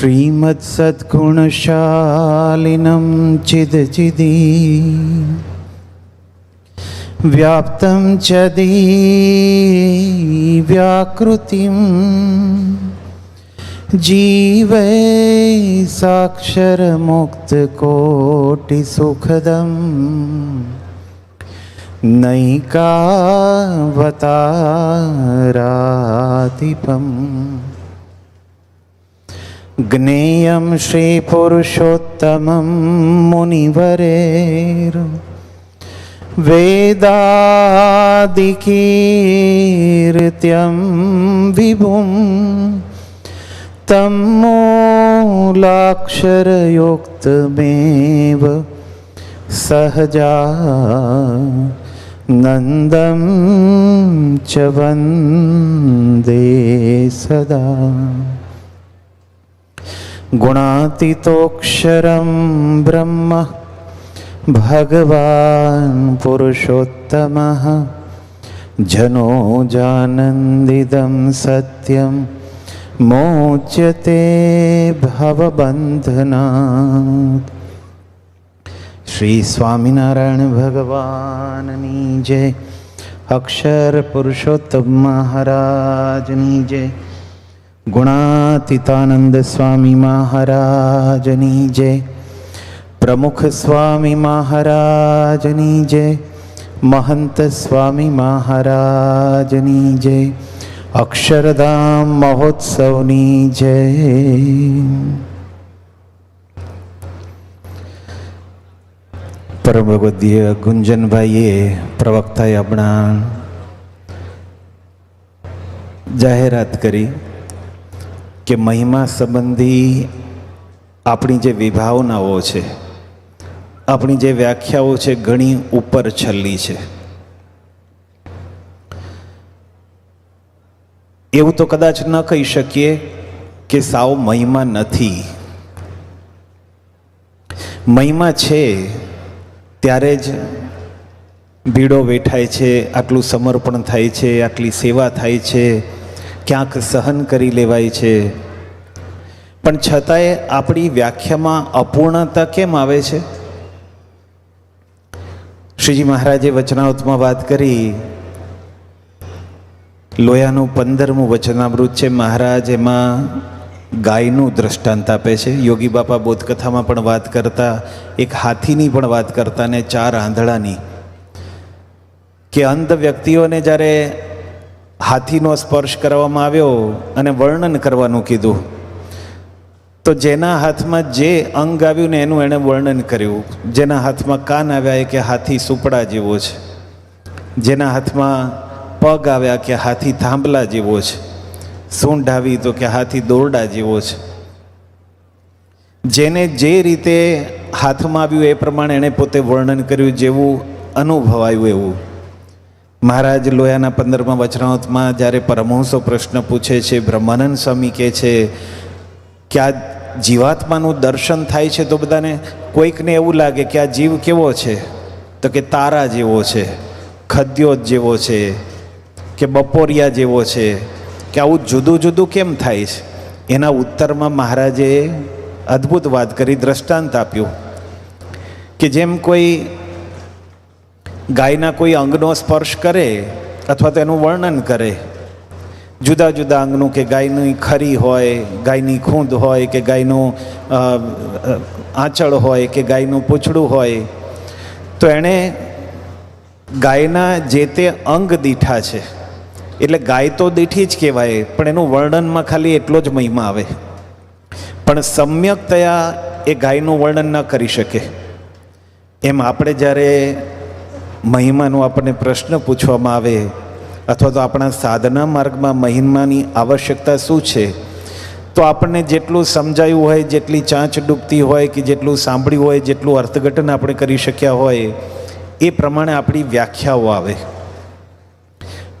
श्रीमत्सद्गुणशालिनं चिदचिदी व्याप्तं च दिव्याकृतिं जीवै साक्षरमुक्तकोटिसुखदम् नैकावतारातिपम् ज्ञेयं श्रीपुरुषोत्तमं मुनिवरेर् वेदादिकीर्त्यं विभुं तं मूलाक्षरयुक्तमेव सहजा नन्दं च वन्दे सदा गुणातीतोऽक्षरं ब्रह्म भगवान् पुरुषोत्तमः जनो जानन्दिदं सत्यं मोच्यते भवबन्धनात् શ્રી સ્વામિનારાયણ ભગવાનની જય અક્ષર પુરુષોત્તમ મહારાજની જય ગુણાતીતાનંદ સ્વામી મહારાજની જય પ્રમુખ સ્વામી મહારાજની જય મહંત સ્વામી મહારાજની જય અક્ષરધામ મહોત્સવની જય પરમ ભગવદ્ય ગુંજનભાઈએ પ્રવક્તાએ આપણા જાહેરાત કરી. કે મહિમા સંબંધી આપણી જે વિભાવનાઓ છે, આપણી જે વ્યાખ્યાઓ છે ઘણી ઉપર છલ્લી છે. એવું તો કદાચ ન કહી શકીએ કે સાવ મહિમા નથી. મહિમા છે, ત્યારે જ ભીડો વેઠાય છે, આટલું સમર્પણ થાય છે, આટલી સેવા થાય છે ક્યાંક સહન કરી લેવાય છે. પણ છતાંય આપણી વ્યાખ્યામાં અપૂર્ણતા કેમ આવે છે? શ્રીજી મહારાજે વચનાવતમાં વાત કરી. લોયાનું પંદરમું વચનામૃત છે. મહારાજ એમાં ગાયનું દ્રષ્ટાંત આપે છે. યોગી બાપા બોધકથામાં પણ વાત કરતા, એક હાથીની પણ વાત કરતા ને ચાર આંધળાની. કે અંધ વ્યક્તિઓને જ્યારે હાથીનો સ્પર્શ કરવામાં આવ્યો અને વર્ણન કરવાનું કીધું. તો જેના હાથમાં જે અંગ આવ્યું ને એનું એણે વર્ણન કર્યું. જેના હાથમાં કાન આવ્યા એ કે હાથી સુપડા જેવો છે. જેના હાથમાં પગ આવ્યા કે હાથી થાંભલા જેવો છે. સૂંઢ આવી તો કે હાથી દોરડા જેવો છે. જેને જે રીતે હાથમાં આવ્યું એ પ્રમાણે એણે પોતે વર્ણન કર્યું જેવું અનુભવાયું એવું. મહારાજ લોયાના પંદરમાં વચનાવતમાં જ્યારે પરમહંસો પ્રશ્ન પૂછે છે, બ્રહ્માનંદ સ્વામી કહે છે કે આ જીવાત્માનું દર્શન થાય છે? તો બધાને કોઈકને એવું લાગે કે આ જીવ કેવો છે? તો કે તારા જેવો છે, ખદ્યોત જેવો છે, કે બપોરિયા જેવો છે, કે આવું જુદું જુદું કેમ થાય છે? એના ઉત્તરમાં મહારાજે અદ્ભુત વાત કરી, દ્રષ્ટાંત આપ્યું કે જેમ કોઈ ગાયના કોઈ અંગનો સ્પર્શ કરે અથવા તો એનું વર્ણન કરે. જુદા જુદા અંગનું કે ગાયની ખરી હોય, ગાયની ખૂંદ હોય, કે ગાયનું આંચળ હોય, કે ગાયનું પૂંછડું હોય, તો એણે ગાયના જે તે અંગ દીઠા છે, એટલે ગાય તો દીઠી જ કહેવાય, પણ એનું વર્ણનમાં ખાલી એટલો જ મહિમા આવે. પણ સમ્યકતયા એ ગાયનું વર્ણન ન કરી શકે. એમ આપણે જ્યારે મહિમાનો આપણને પ્રશ્ન પૂછવામાં આવે અથવા તો આપણા સાધના માર્ગમાં મહિમાની આવશ્યકતા શું છે? તો આપણને જેટલું સમજાયું હોય, જેટલી ચાંચ ડૂબતી હોય કે જેટલું સાંભળ્યું હોય, જેટલું અર્થઘટન આપણે કરી શક્યા હોય, એ પ્રમાણે આપણી વ્યાખ્યાઓ આવે.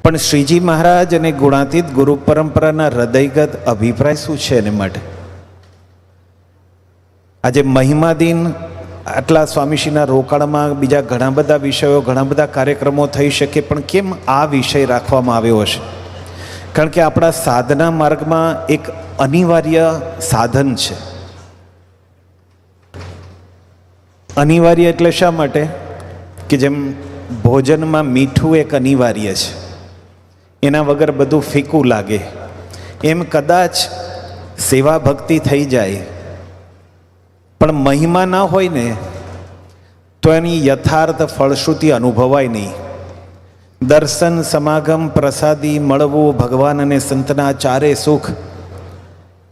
પણ શ્રીજી મહારાજ અને ગુણાતીત ગુરુ પરંપરાના હૃદયગત અભિપ્રાય શું છે એને માટે? આજે મહિમા દિન આટલા સ્વામીશ્રીના રોકાણમાં બીજા ઘણા બધા વિષયો, ઘણા બધા કાર્યક્રમો થઈ શકે, પણ કેમ આ વિષય રાખવામાં આવ્યો હશે? કારણ કે આપણા સાધના માર્ગમાં એક અનિવાર્ય સાધન છે. અનિવાર્ય એટલે શા માટે? કે જેમ ભોજનમાં મીઠું એક અનિવાર્ય છે. એના વગર બધું ફીકું લાગે. એમ કદાચ સેવા ભક્તિ થઈ જાય પણ મહિમા ના હોય ને, તો એની યથાર્થ ફળશ્રુતિ અનુભવાય નહીં. દર્શન, સમાગમ, પ્રસાદી, મળવું, ભગવાન અને સંતના ચારે સુખ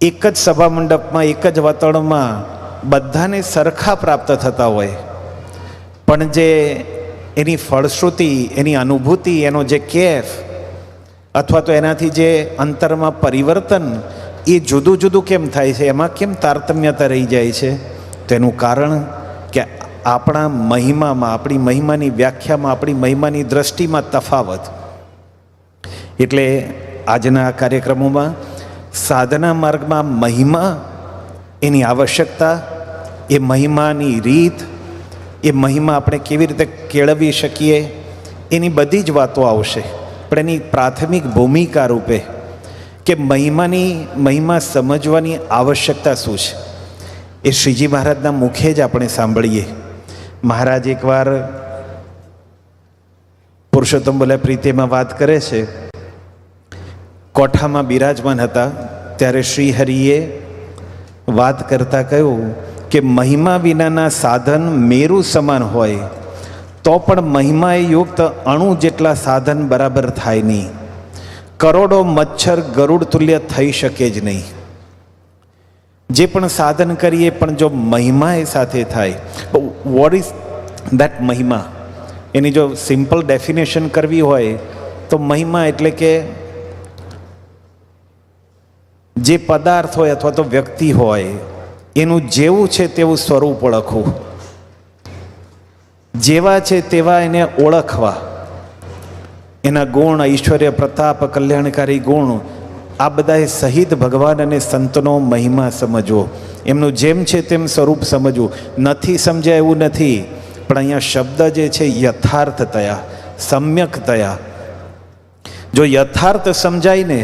એક જ સભા મંડપમાં, એક જ વાતાવરણમાં બધાને સરખા પ્રાપ્ત થતા હોય. પણ જે એની ફળશ્રુતિ, એની અનુભૂતિ, એનો જે કેફ અથવા તો એનાથી જે અંતરમાં પરિવર્તન એ જુદું જુદું કેમ થાય છે? એમાં કેમ તારતમ્યતા રહી જાય છે? તેનું કારણ કે આપણા મહિમામાં, આપણી મહિમાની વ્યાખ્યામાં, આપણી મહિમાની દ્રષ્ટિમાં તફાવત. એટલે આજના આ કાર્યક્રમોમાં સાધના માર્ગમાં મહિમા, એની આવશ્યકતા, એ મહિમાની રીત, એ મહિમા આપણે કેવી રીતે કેળવી શકીએ, એની બધી જ વાતો આવશે. પણ એની પ્રાથમિક ભૂમિકા રૂપે કે મહિમાની, મહિમા સમજવાની આવશ્યકતા શું છે? એ શ્રીજી મહારાજના મુખે જ આપણે સાંભળીએ. મહારાજ એકવાર પુરુષોત્તમ બોલ્યા પ્રીતિમાં વાત કરે છે, કોઠામાં બિરાજમાન હતા, ત્યારે શ્રી હરિએ વાત કરતા કહ્યું કે મહિમા વિનાના સાધન મેરુ સમાન હોય, તો પણ મહિમાએ યુક્ત અણુ જેટલા સાધન બરાબર થાય નહીં. કરોડો મચ્છર ગરુડ તુલ્ય થઈ શકે જ નહીં. જે પણ સાધન કરીએ, પણ જો મહિમા એ સાથે થાય વોટ ઇઝ દેટ મહિમા? એની જો સિમ્પલ ડેફિનેશન કરવી હોય, તો મહિમા એટલે કે જે પદાર્થ હોય અથવા તો વ્યક્તિ હોય, એનું જેવું છે તેવું સ્વરૂપ ઓળખવું. જેવા છે તેવા એને ઓળખવા. એના ગુણ, ઐશ્વર્ય, પ્રતાપ, કલ્યાણકારી ગુણ આ બધાએ સહિત ભગવાન અને સંતનો મહિમા સમજવો. એમનું જેમ છે તેમ સ્વરૂપ સમજવું. નથી સમજાય એવું નથી, પણ અહીંયા શબ્દ જે છે યથાર્થ તયા, સમ્યક તયા. જો યથાર્થ સમજાય ને,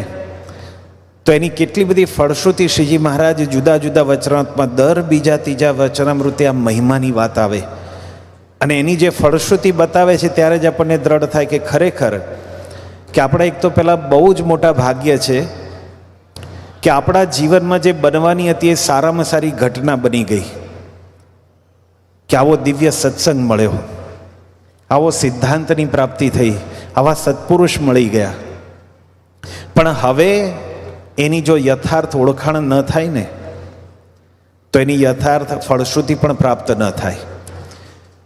તો એની કેટલી બધી ફળશ્રુતિ શ્રીજી મહારાજ જુદા જુદા વચનાત્મા, દર બીજા ત્રીજા વચનામૃતે આ મહિમાની વાત આવે. અને એની જે ફળશ્રુતિ બતાવે છે ત્યારે જ આપણને દ્રઢ થાય કે ખરેખર, કે આપણે એક તો પહેલાં બહુ જ મોટા ભાગ્ય છે કે આપણા જીવનમાં જે બનવાની હતી એ સારામાં સારી ઘટના બની ગઈ. કે આવો દિવ્ય સત્સંગ મળ્યો. આવો સિદ્ધાંતની પ્રાપ્તિ થઈ. આવા સત્પુરુષ મળી ગયા. પણ હવે એની જો યથાર્થ ઓળખાણ ન થાય ને, તો એની યથાર્થ ફળશ્રુતિ પણ પ્રાપ્ત ન થાય.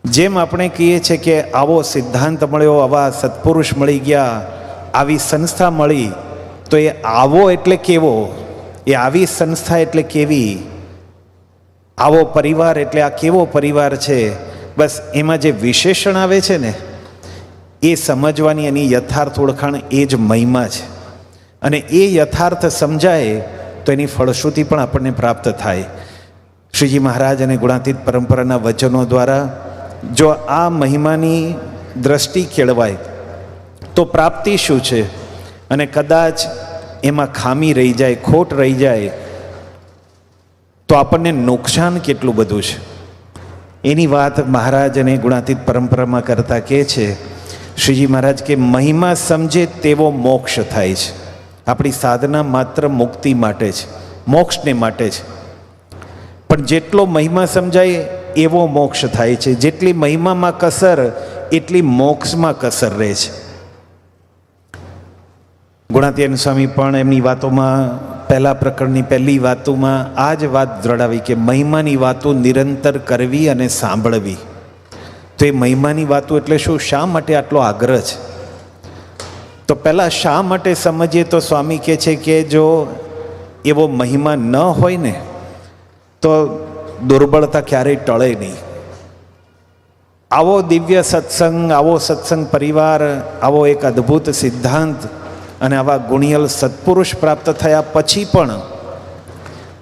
જેમ આપણે કહીએ છીએ કે આવો સિદ્ધાંત મળ્યો, આવા સત્પુરુષ મળી ગયા, આવી સંસ્થા મળી, તો એ આવો એટલે કેવો? એ આવી સંસ્થા એટલે કેવી? આવો પરિવાર એટલે આ કેવો પરિવાર છે? બસ એમાં જે વિશેષણ આવે છે ને, એ સમજવાની એની યથાર્થ ઓળખાણ એ જ મહિમા છે. અને એ યથાર્થ સમજાય તો એની ફળશ્રુતિ પણ આપણને પ્રાપ્ત થાય. શ્રીજી મહારાજ અને ગુણાતીત પરંપરાના વચનો દ્વારા જો આ મહિમાની દ્રષ્ટિ કેળવાય, તો પ્રાપ્તિ શું છે? અને કદાચ એમાં ખામી રહી જાય, ખોટ રહી જાય, તો આપણને નુકસાન કેટલું બધું છે? એની વાત મહારાજ અને ગુણાતીત પરંપરામાં કરતા કહે છે, શ્રીજી મહારાજ, કે મહિમા સમજે તેવો મોક્ષ થાય છે. આપણી સાધના માત્ર મુક્તિ માટે છે, મોક્ષને માટે છે. પણ જેટલો મહિમા સમજાય, એવો મોક્ષ થાય છે. જેટલી મહિમામાં કસર, એટલી મોક્ષમાં કસર રહે છે. ગુણાતીયન સ્વામી પણ એમની વાતોમાં, પહેલા પ્રકરણની પહેલી વાતોમાં આ જ વાત દ્રઢાવી કે મહિમાની વાતો નિરંતર કરવી અને સાંભળવી. તો એ મહિમાની વાતો એટલે શું? શા માટે આટલો આગ્રહ છે? તો પહેલાં શા માટે સમજીએ તો સ્વામી કહે છે કે જો એવો મહિમા ન હોય ને, તો દુર્બળતા ક્યારેય ટળે નહીં. આવો દિવ્ય સત્સંગ, આવો સત્સંગ પરિવાર, આવો એક અદ્ભુત સિદ્ધાંત અને આવા ગુણિયલ સત્પુરુષ પ્રાપ્ત થયા પછી પણ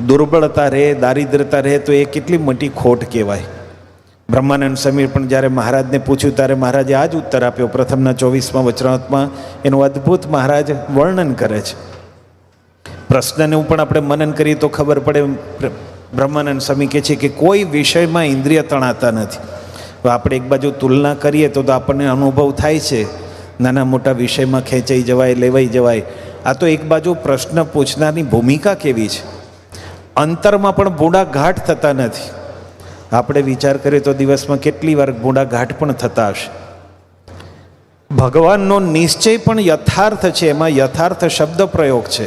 દુર્બળતા રહે, દારિદ્રતા રહે તો એ કેટલી મોટી ખોટ કહેવાય. બ્રહ્માનંદ સમીર પણ જ્યારે મહારાજને પૂછ્યું ત્યારે મહારાજે આ જ ઉત્તર આપ્યો. પ્રથમના ચોવીસમાં વચનાત્માં એનું અદ્ભુત મહારાજ વર્ણન કરે છે. પ્રશ્નનું પણ આપણે મનન કરીએ તો ખબર પડે, બ્ર- બ્રહ્માનંદ સ્વામી કહે છે કે કોઈ વિષયમાં ઇન્દ્રિય તણાતા નથી. આપણે એક બાજુ તુલના કરીએ તો આપણને અનુભવ થાય છે. નાના મોટા વિષયમાં ખેંચાઈ જવાય, લેવાઈ જવાય. આ તો એક બાજુ પ્રશ્ન પૂછનારની ભૂમિકા કેવી છે? અંતરમાં પણ ભૂંડા ઘાટ થતા નથી. આપણે વિચાર કરીએ તો દિવસમાં કેટલી વાર ભૂંડા ઘાટ પણ થતા હશે. ભગવાનનો નિશ્ચય પણ યથાર્થ છે, એમાં યથાર્થ શબ્દ પ્રયોગ છે.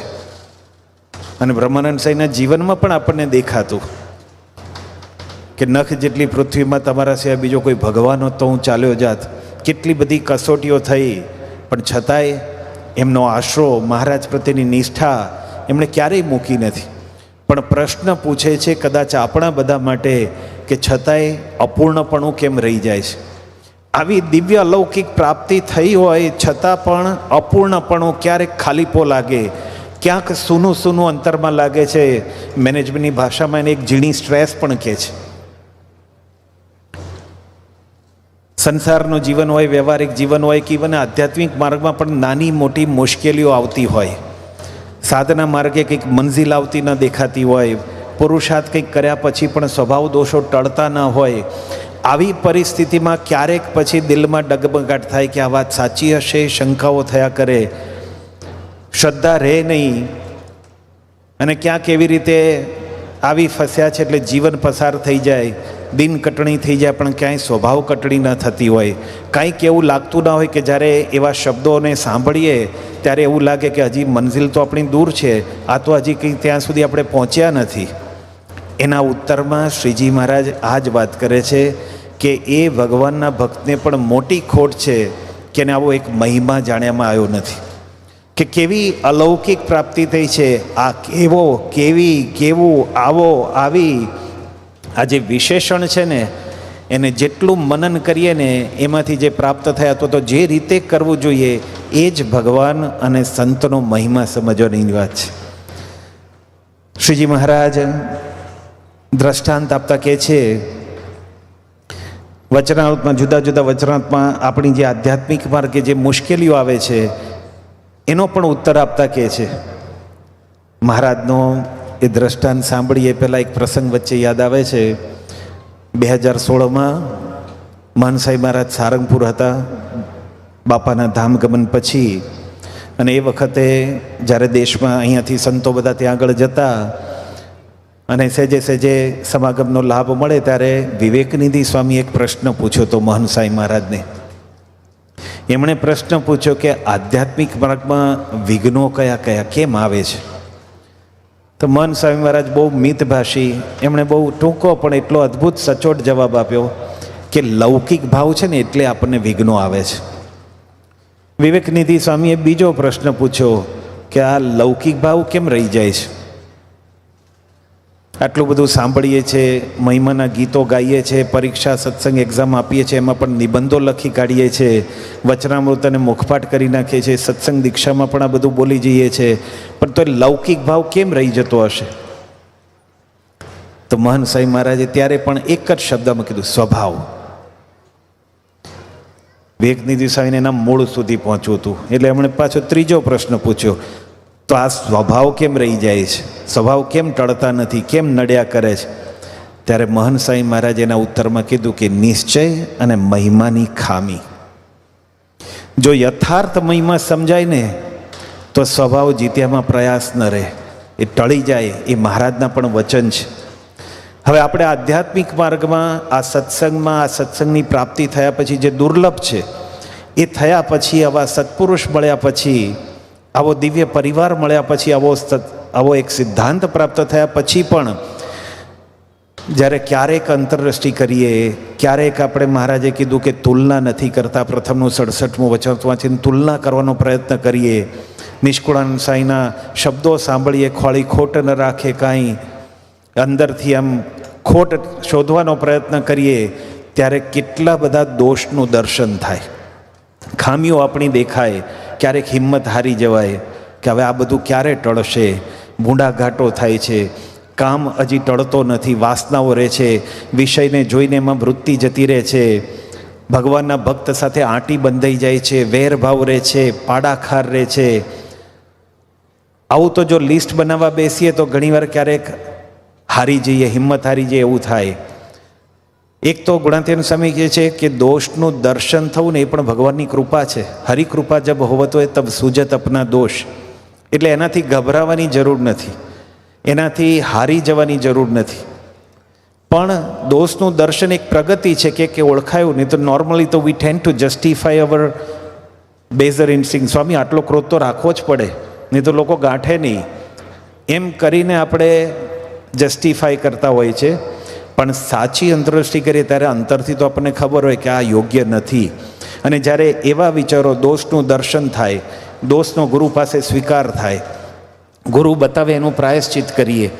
અને બ્રહ્માનંદ સાંઈના જીવનમાં પણ આપણને દેખાતું કે નખ જેટલી પૃથ્વીમાં તમારા સિવાય બીજો કોઈ ભગવાન હોત તો હું ચાલ્યો જાત. કેટલી બધી કસોટીઓ થઈ, પણ છતાંય એમનો આશરો મહારાજ પ્રત્યેની નિષ્ઠા એમણે ક્યારેય મૂકી નથી. પણ પ્રશ્ન પૂછે છે કદાચ આપણા બધા માટે કે છતાંય અપૂર્ણપણું કેમ રહી જાય છે? આવી દિવ્ય અલૌકિક પ્રાપ્તિ થઈ હોય, છતાં પણ અપૂર્ણપણું ક્યારેક ખાલીપો લાગે. ક્યાંક સૂનું સૂનું અંતરમાં લાગે છે. મેનેજમેન્ટની ભાષામાં એને એક ઝીણી સ્ટ્રેસ પણ કહે છે. સંસારનું જીવન હોય, વ્યવહારિક જીવન હોય કે ઇવન આધ્યાત્મિક માર્ગમાં પણ નાની મોટી મુશ્કેલીઓ આવતી હોય. સાધના માર્ગે કંઈક મંઝિલ આવતી ન દેખાતી હોય, પુરુષાર્થ કંઈક કર્યા પછી પણ સ્વભાવ દોષો ટળતા ન હોય. આવી પરિસ્થિતિમાં ક્યારેક પછી દિલમાં ડગમગાટ થાય કે આ વાત સાચી હશે, શંકાઓ થયા કરે. શ્રદ્ધા રહે નહીં. અને ક્યાંક એવી રીતે આવી ફસ્યા છે એટલે જીવન પસાર થઈ જાય. દિન કટણી થઈ જાય, પણ ક્યાંય સ્વભાવ કટણી ન થતી હોય. કાંઈક એવું લાગતું ના હોય કે જ્યારે એવા શબ્દોને સાંભળીએ, ત્યારે એવું લાગે કે હજી મંઝિલ તો આપણી દૂર છે. આ તો હજી કંઈ ત્યાં સુધી આપણે પહોંચ્યા નથી. એના ઉત્તરમાં શ્રીજી મહારાજ આ જ વાત કરે છે કે એ ભગવાનના ભક્તને પણ મોટી ખોટ છે કે એને આવો એક મહિમા જાણ્યામાં આવ્યો નથી. કે કેવી અલૌકિક પ્રાપ્તિ થઈ છે. આ કેવો, કેવી, કેવું, આવો, આવી આ જે વિશેષણ છે ને, એને જેટલું મનન કરીએ ને, એમાંથી જે પ્રાપ્ત થયા તો તો જે રીતે કરવું જોઈએ, એ જ ભગવાન અને સંતનો મહિમા સમજવાની વાત છે. શ્રીજી મહારાજ દ્રષ્ટાંત આપતા કહે છે, વચનાવતમાં, જુદા જુદા વચનાવતમાં આપણી જે આધ્યાત્મિક માર્ગે જે મુશ્કેલીઓ આવે છે, એનો પણ ઉત્તર આપતા કહે છે. મહારાજનો એ દ્રષ્ટાંત સાંભળીએ પહેલાં એક પ્રસંગ વચ્ચે યાદ આવે છે. બે હજાર સોળમાં માનસાઈ મહારાજ સારંગપુર હતા. બાપાના ધામગમન પછી અને એ વખતે જ્યારે દેશમાં અહીંયાથી સંતો બધા ત્યાં આગળ જતા અને સેજે સેજે સમાગમનો લાભ મળે ત્યારે વિવેકનિધિ સ્વામી એક પ્રશ્ન પૂછ્યો તો મહનસાઈ મહારાજને. એમણે પ્રશ્ન પૂછ્યો કે આધ્યાત્મિક માર્ગમાં વિઘ્નો કયા કયા કેમ આવે છે? તો મન સ્વામી મહારાજ બહુ મિતભાષી. એમણે બહુ ટૂંકો પણ એટલો અદ્ભુત, સચોટ જવાબ આપ્યો કે લૌકિક ભાવ છે ને એટલે આપણને વિઘ્નો આવે છે. વિવેકનિધિ સ્વામીએ બીજો પ્રશ્ન પૂછ્યો કે આ લૌકિક ભાવ કેમ રહી જાય છે? આટલું બધું સાંભળીએ છીએ મહિમાના ગીતો ગાઈએ છીએ પરીક્ષા, સત્સંગ એક્ઝામ આપીએ છીએ એમાં પણ નિબંધો લખી કાઢીએ છીએ વચનામૃત અને મુખપાઠ કરી નાખીએ છીએ સત્સંગ દીક્ષામાં પણ આ બધું બોલી જઈએ છીએ પણ તો એ લૌકિક ભાવ કેમ રહી જતો હશે? તો મહન સાંઈ મહારાજે ત્યારે પણ એક જ શબ્દમાં કીધું, સ્વભાવ. વેગનિધિ સ્વામીને એના મૂળ સુધી પહોંચવું હતું. એટલે એમણે પાછો ત્રીજો પ્રશ્ન પૂછ્યો તો આ સ્વભાવ કેમ રહી જાય છે? સ્વભાવ કેમ ટળતા નથી? કેમ નડ્યા કરે છે? ત્યારે મહન સાંઈ મહારાજ એના ઉત્તરમાં કીધું કે નિશ્ચય અને મહિમાની ખામી. જો યથાર્થ મહિમા સમજાય ને, તો સ્વભાવ જીત્યામાં પ્રયાસ ન રહે. એ ટળી જાય. એ મહારાજના પણ વચન છે. હવે આપણે આધ્યાત્મિક માર્ગમાં આ સત્સંગમાં, આ સત્સંગની પ્રાપ્તિ થયા પછી જે દુર્લભ છે, એ થયા પછી આવા સત્પુરુષ મળ્યા પછી આવો દિવ્ય પરિવાર મળ્યા પછી આવો આવો એક સિદ્ધાંત પ્રાપ્ત થયા પછી પણ જ્યારે ક્યારેક અંતરદ્રષ્ટિ કરીએ, ક્યારેક આપણે મહારાજે કીધું કે તુલના નથી કરતા, પ્રથમનું સડસઠમું વચન વાંચીને તુલના કરવાનો પ્રયત્ન કરીએ. નિષ્કુળાનંદ સાંઈના શબ્દો સાંભળીએ, ખોળી ખોટ ન રાખે કાંઈ. અંદરથી આમ ખોટ શોધવાનો પ્રયત્ન કરીએ, ત્યારે કેટલા બધા દોષનું દર્શન થાય. ખામીઓ આપણી દેખાય. ક્યારેક હિંમત હારી જવાય કે હવે આ બધું ક્યારે ટળશે? ભૂંડા ઘાટો થાય છે. કામ હજી ટળતો નથી. વાસનાઓ રહે છે. વિષયને જોઈને એમાં વૃત્તિ જતી રહે છે. ભગવાનના ભક્ત સાથે આંટી બંધાઈ જાય છે. વેરભાવ રહે છે. પાડાખાર રહે છે. આવું તો જો લિસ્ટ બનાવવા બેસીએ તો ઘણીવાર ક્યારેક હારી જઈએ, હિંમત હારી જઈએ એવું થાય. એક તો ગુણાતીયન સ્વામી કહે છે કે દોષનું દર્શન થવું ને એ પણ ભગવાનની કૃપા છે. હરિકૃપા જબ હોવત હોય તબ સુજત અપના દોષ. એટલે એનાથી ગભરાવાની જરૂર નથી. એનાથી હારી જવાની જરૂર નથી. પણ દોષનું દર્શન એક પ્રગતિ છે કે કે ઓળખાયું, નહીં તો નોર્મલી તો we tend to justify our baser instincts Swami, આટલો ક્રોધ તો રાખવો જ પડે, નહીં તો લોકો ગાંઠે નહીં. એમ કરીને આપણે જસ્ટિફાય કરતા હોય છે. પણ સાચી અંતરદૃષ્ટિ કરીએ ત્યારે અંતરથી તો આપણને ખબર હોય કે આ યોગ્ય નથી. અને જ્યારે એવા વિચારો દોષનું દર્શન થાય, દોષનો ગુરુ પાસે સ્વીકાર થાય, ગુરુ બતાવે એનું પ્રાયશ્ચિત કરીએ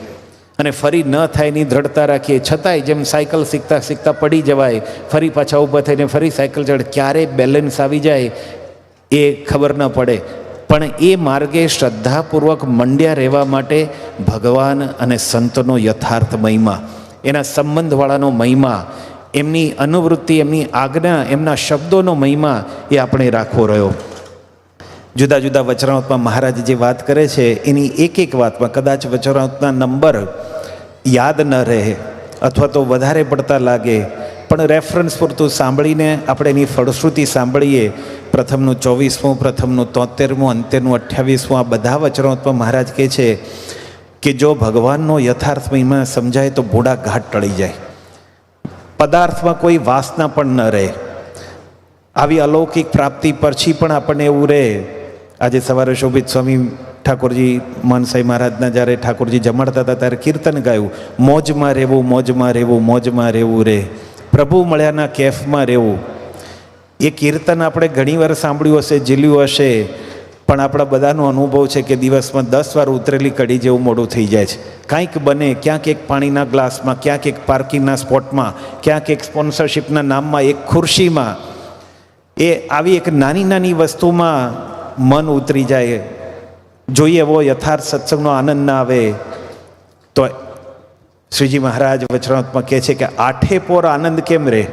અને ફરી ન થાય એની દ્રઢતા રાખીએ, છતાંય જેમ સાયકલ શીખતા શીખતા પડી જવાય, ફરી પાછા ઊભા થઈને ફરી સાયકલ ચડે, ક્યારે બેલેન્સ આવી જાય એ ખબર ન પડે. પણ એ માર્ગે શ્રદ્ધાપૂર્વક મંડ્યા રહેવા માટે ભગવાન અને સંતનો યથાર્થ મહિમા. એના સંબંધવાળાનો મહિમા, એમની અનુવૃત્તિ, એમની આજ્ઞા, એમના શબ્દોનો મહિમા એ આપણે રાખવો રહ્યો. જુદા જુદા વચરાવતમાં મહારાજ જે વાત કરે છે, એની એક એક વાતમાં કદાચ વચરાવતના નંબર યાદ ન રહે અથવા તો વધારે પડતા લાગે, પણ રેફરન્સ પૂરતું સાંભળીને આપણે એની ફળશ્રુતિ સાંભળીએ. પ્રથમનું ચોવીસમું, પ્રથમનું તોતેરમું અંતેરનું અઠ્યાવીસમું, આ બધા વચરાવતમાં મહારાજ કહે છે કે જો ભગવાનનો યથાર્થ મહિમા સમજાય તો ભોળા ઘાટ ટળી જાય. પદાર્થમાં કોઈ વાસના પણ ન રહે. આવી અલૌકિક પ્રાપ્તિ પછી પણ આપણને એવું રહે. આજે સવારે શોભિત સ્વામી ઠાકોરજી મનસાઈ મહારાજના જ્યારે ઠાકોરજી જમાડતા હતા ત્યારે કીર્તન ગાયું, મોજમાં રહેવું મોજમાં રહેવું મોજમાં રહેવું રે. પ્રભુ મળ્યાના કેફમાં રહેવું. એ કીર્તન આપણે ઘણીવાર સાંભળ્યું હશે, ઝીલ્યું હશે. પણ આપણા બધાનો અનુભવ છે કે દિવસમાં દસ વાર ઉતરેલી કડી જેવું મોડું થઈ જાય છે. કાંઈક બને, ક્યાંક એક પાણીના ગ્લાસમાં, ક્યાંક એક પાર્કિંગના સ્પોટમાં, ક્યાંક એક સ્પોન્સરશિપના નામમાં, એક ખુરશીમાં, એ આવી એક નાની નાની વસ્તુમાં મન ઉતરી જાય. જોઈએ એવો યથાર્થ સત્સંગનો આનંદ ના આવે. તો શ્રીજી મહારાજ વચનાત્મા કહે છે કે આઠે પોર આનંદ કેમ રહે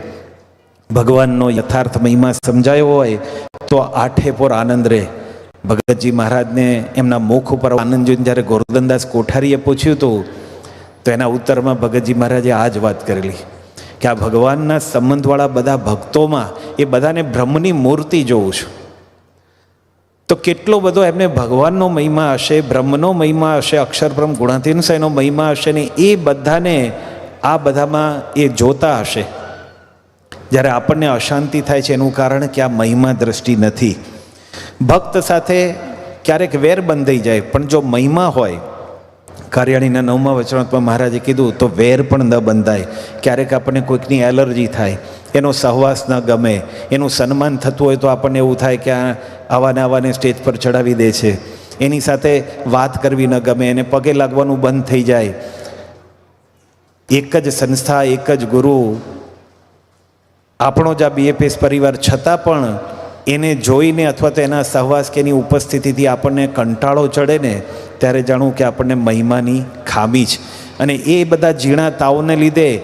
ભગવાનનો યથાર્થ મહિમા સમજાયો હોય તો આઠે પોર આનંદ રહે ભગતજી મહારાજને એમના મુખ ઉપર આનંદ જોઈને જ્યારે ગોરધનદાસ કોઠારીએ પૂછ્યું હતું, તો એના ઉત્તરમાં ભગતજી મહારાજે આ જ વાત કરેલી કે આ ભગવાનના સંબંધવાળા બધા ભક્તોમાં એ બધાને બ્રહ્મની મૂર્તિ જોઉં છું. તો કેટલો બધો એમને ભગવાનનો મહિમા હશે, બ્રહ્મનો મહિમા હશે અક્ષરભ્રમ બ્રહ્મ એનો મહિમા હશે ને એ બધાને આ બધામાં એ જોતા હશે. જ્યારે આપણને અશાંતિ થાય છે એનું કારણ કે આ મહિમા દ્રષ્ટિ નથી. ભક્ત સાથે ક્યારેક વેર બંધાઈ જાય, પણ જો મહિમા હોય, કાર્યાણીના નવમા વચનાત્મા મહારાજે કીધું, તો વેર પણ ન બંધાય. ક્યારેક આપણને કોઈકની એલર્જી થાય, એનો સહવાસ ન ગમે, એનું સન્માન થતું હોય તો આપણને એવું થાય કે આ આવાને આવાને સ્ટેજ પર ચડાવી દે છે. એની સાથે વાત કરવી ન ગમે, એને પગે લાગવાનું બંધ થઈ જાય. એક જ સંસ્થા, એક જ ગુરુ, આપણો જ આ બીએપીએસ પરિવાર છતાં પણ એને જોઈને અથવા તો એના સહવાસ કે એની ઉપસ્થિતિથી આપણને કંટાળો ચડે ને, ત્યારે જાણવું કે આપણને મહિમાની ખામી જ અને એ બધા ઝીણા તાવને લીધે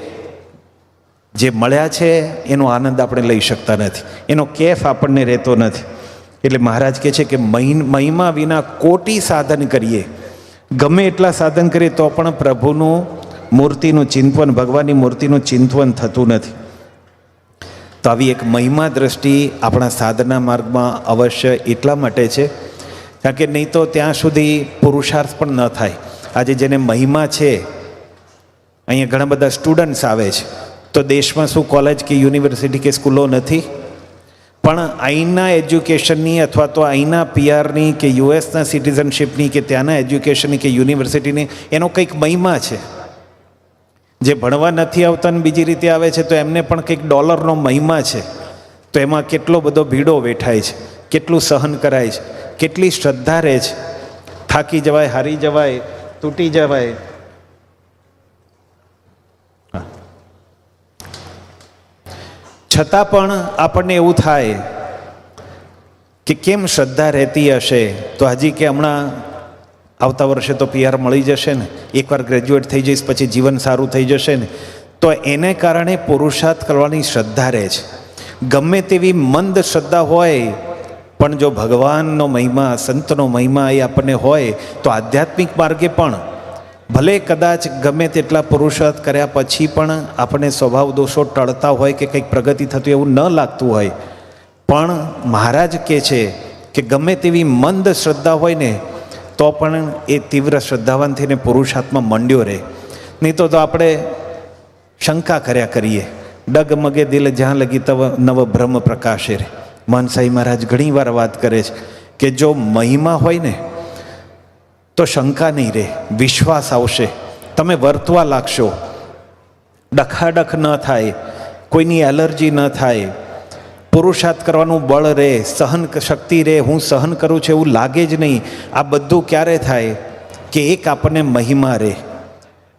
જે મળ્યા છે, એનો આનંદ આપણે લઈ શકતા નથી. એનો કેફ આપણને રહેતો નથી. એટલે મહારાજ કહે છે કે મહિ- મહિમા વિના કોટી સાધન કરીએ. ગમે એટલા સાધન કરીએ, તો પણ પ્રભુનું મૂર્તિનું ચિંતવન, ભગવાનની મૂર્તિનું ચિંતવન થતું નથી. તો આવી એક મહિમા દ્રષ્ટિ આપણા સાધના માર્ગમાં અવશ્ય એટલા માટે છે, કારણ કે નહીં તો ત્યાં સુધી પુરુષાર્થ પણ ન થાય. આજે જેને મહિમા છે, અહીંયા ઘણા બધા સ્ટુડન્ટ્સ આવે છે. તો દેશમાં શું કોલેજ કે યુનિવર્સિટી કે સ્કૂલો નથી? પણ અહીંના એજ્યુકેશનની અથવા તો અહીંના પીઆરની કે યુએસના સિટીઝનશીપની કે ત્યાંના એજ્યુકેશનની કે યુનિવર્સિટીની એનો કંઈક મહિમા છે. જે ભણવા નથી આવતા ને બીજી રીતે આવે છે, તો એમને પણ કંઈક ડોલરનો મહિમા છે. તો એમાં કેટલો બધો ભીડો વેઠાય છે, કેટલું સહન કરાય છે, કેટલી શ્રદ્ધા રહે છે. થાકી જવાય, હારી જવાય, તૂટી જવાય. છતાં પણ આપણને એવું થાય કે કેમ શ્રદ્ધા રહેતી હશે? તો હજી કે હમણાં આવતા વર્ષે તો પીઆર મળી જશે ને. એકવાર ગ્રેજ્યુએટ થઈ જઈશ, પછી જીવન સારું થઈ જશે ને. તો એને કારણે પુરુષાર્થ કરવાની શ્રદ્ધા રહે છે. ગમે તેવી મંદ શ્રદ્ધા હોય, પણ જો ભગવાનનો મહિમા, સંતનો મહિમા એ આપણને હોય, તો આધ્યાત્મિક માર્ગે પણ. ભલે કદાચ ગમે તેટલા પુરુષાર્થ કર્યા પછી પણ આપણને સ્વભાવ દોષો ટળતા હોય કે કંઈક પ્રગતિ થતું એવું ન લાગતું હોય. પણ મહારાજ કહે છે કે ગમે તેવી મંદ શ્રદ્ધા હોય ને તો પણ એ તીવ્ર શ્રદ્ધાવાન થઈને પુરુષાત્મા મંડ્યો રહે. નહીં તો આપણે શંકા કર્યા કરીએ. ડગમગે દિલ જ્યાં લગી તવ નવ બ્રહ્મ પ્રકાશે રે. માનસાઈ મહારાજ ઘણીવાર વાત કરે છે કે જો મહિમા હોય ને, તો શંકા નહીં રહે, વિશ્વાસ આવશે. તમે વર્તવા લાગશો. ડખાડખ ન થાય, કોઈની એલર્જી ન થાય પુરુષાર્થ કરવાનું બળ રહે સહન શક્તિ રહે હું સહન કરું છું એવું લાગે જ નહીં. આ બધું ક્યારે થાય? કે એક આપણને મહિમા રહે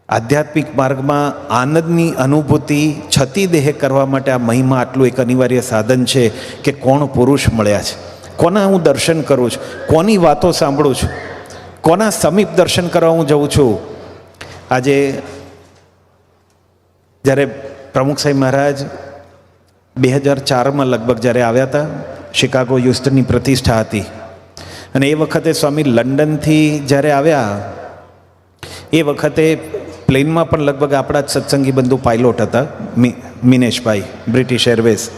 આધ્યાત્મિક માર્ગમાં આનંદની અનુભૂતિ, છતી દેહ કરવા માટે આ મહિમા આટલું એક અનિવાર્ય સાધન છે કે કોણ પુરુષ મળ્યા છે. કોના હું દર્શન કરું છું? કોની વાતો સાંભળું છું? કોના સમીપ દર્શન કરવા હું જઉં છું? આજે જ્યારે પ્રમુખ સાહેબ મહારાજ બે હજાર ચારમાં લગભગ જ્યારે આવ્યા હતા, શિકાગો યુસ્ટનની પ્રતિષ્ઠા હતી. અને એ વખતે સ્વામી લંડનથી જ્યારે આવ્યા, એ વખતે પ્લેનમાં પણ લગભગ આપણા જ સત્સંગી બંધુ પાયલોટ હતા મિનેશભાઈ, બ્રિટિશ એરવેઝ.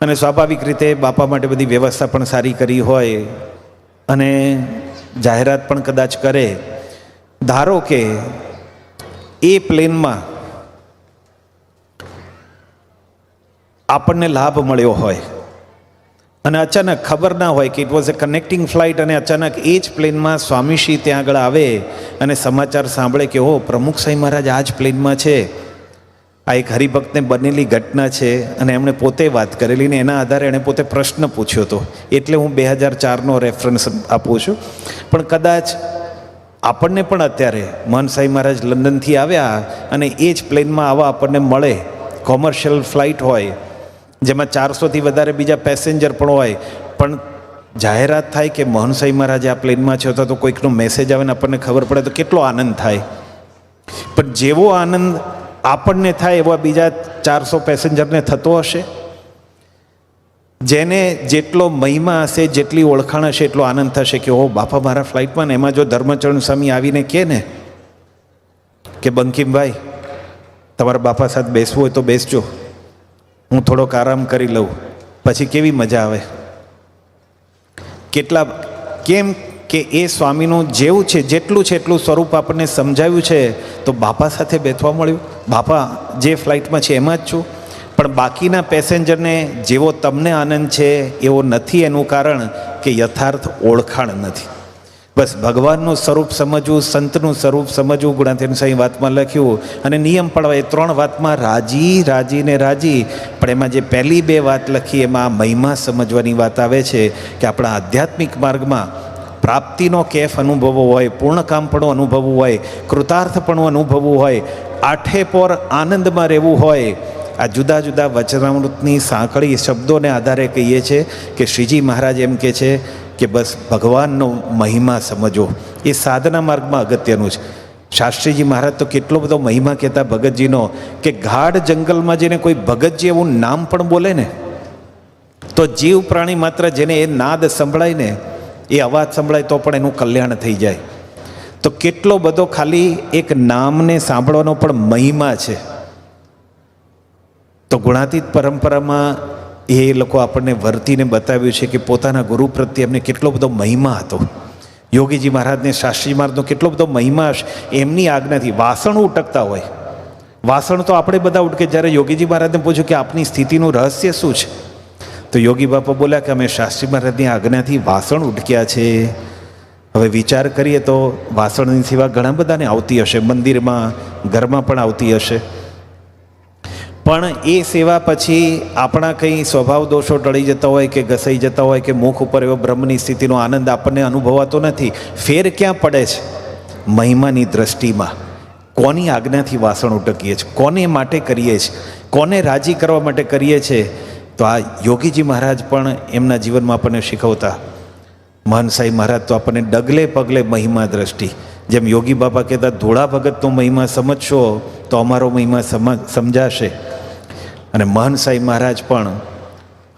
અને સ્વાભાવિક રીતે બાપા માટે બધી વ્યવસ્થા પણ સારી કરી હોય અને જાહેરાત પણ કદાચ કરે. ધારો કે એ પ્લેનમાં આપણને લાભ મળ્યો હોય. અને અચાનક ખબર ના હોય કે it was a connecting flight અને અચાનક એ જ પ્લેનમાં સ્વામીશ્રી ત્યાં આગળ આવે અને સમાચાર સાંભળે કે ઓ પ્રમુખ સાંઈ મહારાજ આ જ પ્લેનમાં છે. આ એક હરિભક્તને બનેલી ઘટના છે. અને એમણે પોતે વાત કરેલી ને એના આધારે એણે પોતે પ્રશ્ન પૂછ્યો હતો. એટલે હું બે હજાર ચારનો રેફરન્સ આપું છું. પણ કદાચ આપણને પણ અત્યારે મન સાંઈ મહારાજ લંડનથી આવ્યા અને એ જ પ્લેનમાં આવા આપણને મળે. કોમર્શિયલ ફ્લાઇટ હોય જેમાં ચારસોથી વધારે બીજા પેસેન્જર પણ હોય. પણ જાહેરાત થાય કે મોહનસાઈ મહારાજ આ પ્લેનમાં છે અથવા તો કોઈકનો મેસેજ આવે ને આપણને ખબર પડે તો કેટલો આનંદ થાય. પણ જેવો આનંદ આપણને થાય એવા બીજા ચારસો પેસેન્જરને થતો હશે? જેને જેટલો મહિમા હશે, જેટલી ઓળખાણ હશે, એટલો આનંદ થશે કે ઓ બાપા, મારા ફ્લાઇટમાં ને એમાં જો ધર્મચરણ સ્વામી આવીને કહે ને, કે બંકિમભાઈ, તમારા બાપા સાથે બેસવું હોય તો બેસજો. હું થોડોક આરામ કરી લઉં. પછી કેવી મજા આવે? કેટલા, કેમ કે એ સ્વામીનું જેવું છે, જેટલું છે એટલું સ્વરૂપ આપણને સમજાવ્યું છે, તો બાપા સાથે બેઠવા મળ્યું. બાપા જે ફ્લાઇટમાં છે એમાં જ છું. પણ બાકીના પેસેન્જરને જેવો તમને આનંદ છે એવો નથી એનું કારણ કે યથાર્થ ઓળખાણ નથી. બસ ભગવાનનું સ્વરૂપ સમજવું, સંતનું સ્વરૂપ સમજવું ગુણાતીન સાંઈ વાતમાં લખ્યું અને નિયમ પડવા એ ત્રણ વાતમાં રાજી રાજી ને રાજી. પણ એમાં જે પહેલી બે વાત લખી એમાં મહિમા સમજવાની વાત આવે છે કે આપણા આધ્યાત્મિક માર્ગમાં પ્રાપ્તિનો કેફ અનુભવવો હોય, પૂર્ણકામપણું અનુભવવું હોય, કૃતાર્થપણું અનુભવવું હોય, આઠે પોર આનંદમાં રહેવું હોય. આ જુદા જુદા વચનામૃતની સાંકળી શબ્દોને આધારે કહીએ છીએ કે શ્રીજી મહારાજ એમ કહે છે કે બસ ભગવાનનો મહિમા સમજો. એ સાધના માર્ગમાં અગત્યનું છે. શાસ્ત્રીજી મહારાજ તો કેટલો બધો મહિમા કહેતા ભગતજીનો કે ગાઢ જંગલમાં જેને કોઈ ભગતજી એવું નામ પણ બોલે ને, તો જીવ પ્રાણી માત્ર જેને એ નાદ સંભળાય ને, એ અવાજ સંભળાય તો પણ એનું કલ્યાણ થઈ જાય. તો કેટલો બધો ખાલી એક નામને સાંભળવાનો પણ મહિમા છે. તો ગુણાતીત પરંપરામાં એ લોકો આપણને વર્તીને બતાવ્યું છે કે પોતાના ગુરુ પ્રત્યે એમને કેટલો બધો મહિમા હતો. યોગીજી મહારાજને શાસ્ત્રી મહારાજનો કેટલો બધો મહિમા એમની આજ્ઞાથી વાસણ ઉટકતા હોય. વાસણ તો આપણે બધા ઉટકે જ્યારે યોગીજી મહારાજને પૂછ્યું કે આપની સ્થિતિનું રહસ્ય શું છે, તો યોગી બાપા બોલ્યા કે અમે શાસ્ત્રી મહારાજની આજ્ઞાથી વાસણ ઉટક્યા છે. હવે વિચાર કરીએ તો વાસણની સેવા ઘણા બધાને આવતી હશે, મંદિરમાં, ઘરમાં પણ આવતી હશે. પણ એ સેવા પછી આપણા કંઈ સ્વભાવ દોષો ટળી જતા હોય કે ઘસાઈ જતા હોય કે મુખ ઉપર એવો બ્રહ્મની સ્થિતિનો આનંદ આપણને અનુભવાતો નથી, ફેર ક્યાં પડે છે? મહિમાની દ્રષ્ટિમાં. કોની આજ્ઞાથી વાસણ ઉટકીએ છીએ? કોને માટે કરીએ છીએ? કોને રાજી કરવા માટે કરીએ છીએ? તો આ યોગીજી મહારાજ પણ એમના જીવનમાં આપણને શીખવતા, મહાન સાંઈ મહારાજ, તો આપણને ડગલે પગલે મહિમા દ્રષ્ટિ. જેમ યોગી બાપા કહેતા, ધોળા ભગતનો મહિમા સમજશો, તો અમારો મહિમા સમજ સમજાશે. અને મહન સાંઈ મહારાજ પણ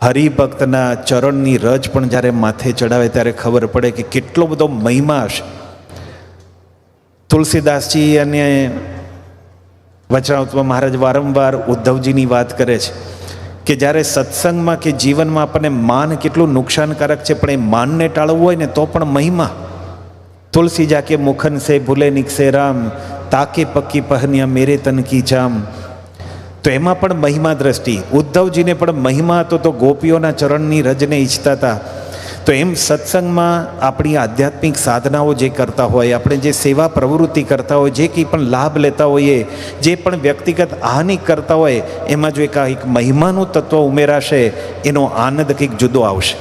હરિભક્તના ચરણની રજ પણ જ્યારે માથે ચડાવે ત્યારે ખબર પડે કે કેટલો બધો મહિમા હશે. તુલસીદાસજી અને વચનાવતમાં મહારાજ વારંવાર ઉદ્ધવજીની વાત કરે છે કે જ્યારે સત્સંગમાં કે જીવનમાં આપણને માન કેટલું નુકસાનકારક છે, પણ એ માનને ટાળવું હોય ને તો પણ મહિમા. તુલસી જાકે મુખન સે ભૂલે નિકસે રામ, તાકે પક્કી પહનિયા મેરે તન જામ તો એમાં પણ મહિમા દ્રષ્ટિ. ઉદ્ધવજીને પણ મહિમા હતો તો ગોપીઓના ચરણની રજને ઈચ્છતા હતા તો એમ સત્સંગમાં આપણી આધ્યાત્મિક સાધનાઓ જે કરતા હોય, આપણે જે સેવા પ્રવૃત્તિ કરતા હોય, જે કંઈ પણ લાભ લેતા હોઈએ, જે પણ વ્યક્તિગત હાનિ કરતા હોય, એમાં જો એક એક મહિમાનું તત્વ ઉમેરાશે, એનો આનંદ કંઈક જુદો આવશે.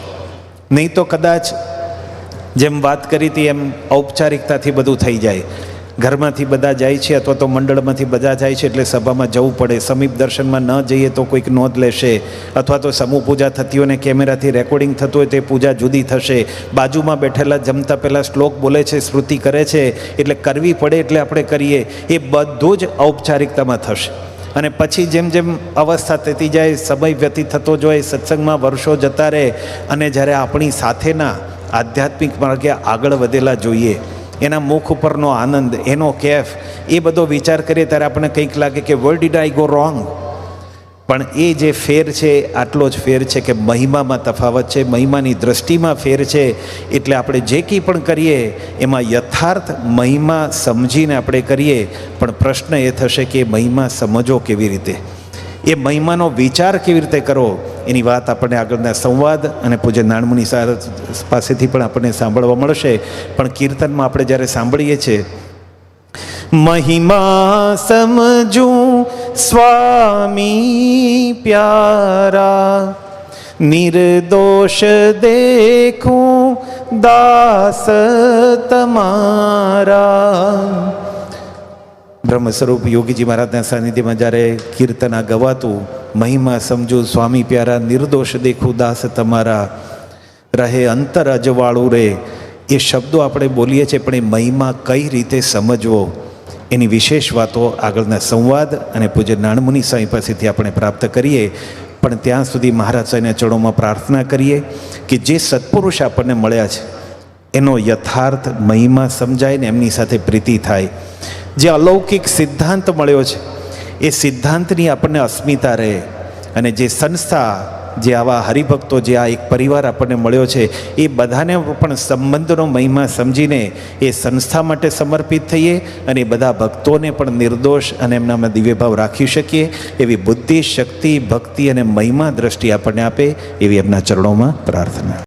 નહીં તો કદાચ જેમ વાત કરી હતી એમ ઔપચારિકતાથી બધું થઈ જાય. ઘરમાંથી બધા જાય છે અથવા તો મંડળમાંથી બધા જાય છે એટલે સભામાં જવું પડે. સમીપ દર્શનમાં ન જઈએ તો કોઈક નોંધ લેશે. અથવા તો સમૂહ પૂજા થતી હોય ને કેમેરાથી રેકોર્ડિંગ થતું હોય તે પૂજા જુદી થશે. બાજુમાં બેઠેલા જમતા પહેલાં શ્લોક બોલે છે, સ્મૃતિ કરે છે, એટલે કરવી પડે એટલે આપણે કરીએ. એ બધું જ ઔપચારિકતામાં થશે. અને પછી જેમ જેમ અવસ્થા થતી જાય, સમય વ્યતીત થતો જોઈએ સત્સંગમાં વર્ષો જતા રહે અને જ્યારે આપણી સાથેના આધ્યાત્મિક માર્ગે આગળ વધેલા જોઈએ એના મુખ ઉપરનો આનંદ, એનો કેફ, એ બધો વિચાર કરીએ ત્યારે આપણને કંઈક લાગે કે world did I go wrong પણ એ જે ફેર છે, આટલો જ ફેર છે કે મહિમામાં તફાવત છે, મહિમાની દ્રષ્ટિમાં ફેર છે, એટલે આપણે જે કંઈ પણ કરીએ, એમાં યથાર્થ મહિમા સમજીને આપણે કરીએ, પણ પ્રશ્ન એ થશે કે મહિમા સમજો કેવી રીતે? એ મહિમાનો વિચાર કેવી રીતે કરવો એની વાત આપણને આગળના સંવાદ અને પૂજ્ય નાણમુનિ સાર પાસેથી પણ આપણને સાંભળવા મળશે. પણ કીર્તનમાં આપણે જ્યારે સાંભળીએ છીએ, મહિમા સમજું સ્વામી પ્યારા, નિર્દોષ દેખું દાસ તમારા. બ્રહ્મ સ્વરૂપ યોગીજી મહારાજના સાનિધ્યમાં જ્યારે કીર્તન આ ગવાતું, મહિમા સમજુ, સ્વામી પ્યારા, નિર્દોષ દેખું, દાસ તમારા, રહે અંતર અજવાળું રે. એ શબ્દો આપણે બોલીએ છીએ, પણ એ મહિમા કઈ રીતે સમજવો? એની વિશેષ વાતો આગળના સંવાદ અને પૂજ્ય નાણમુનિ સ્વામી પાસેથી આપણે પ્રાપ્ત કરીએ. પણ ત્યાં સુધી મહારાજ સાહેબના ચરણોમાં પ્રાર્થના કરીએ કે જે સત્પુરુષ આપણને મળ્યા છે, એનો યથાર્થ મહિમા સમજાય ને એમની સાથે પ્રીતિ થાય. જે અલૌકિક સિદ્ધાંત મળ્યો છે, એ સિદ્ધાંતની આપણને અસ્મિતા રહે અને જે સંસ્થા, જે આવા હરિભક્તો, જે આ એક પરિવાર આપણને મળ્યો છે, એ બધાને પણ સંબંધનો મહિમા સમજીને એ સંસ્થા માટે સમર્પિત થઈએ અને એ બધા ભક્તોને પણ નિર્દોષ અને એમનામાં દિવ્યભાવ રાખી શકીએ, એવી બુદ્ધિ, શક્તિ, ભક્તિ અને મહિમા દ્રષ્ટિ આપણને આપે એવી એમના ચરણોમાં પ્રાર્થના.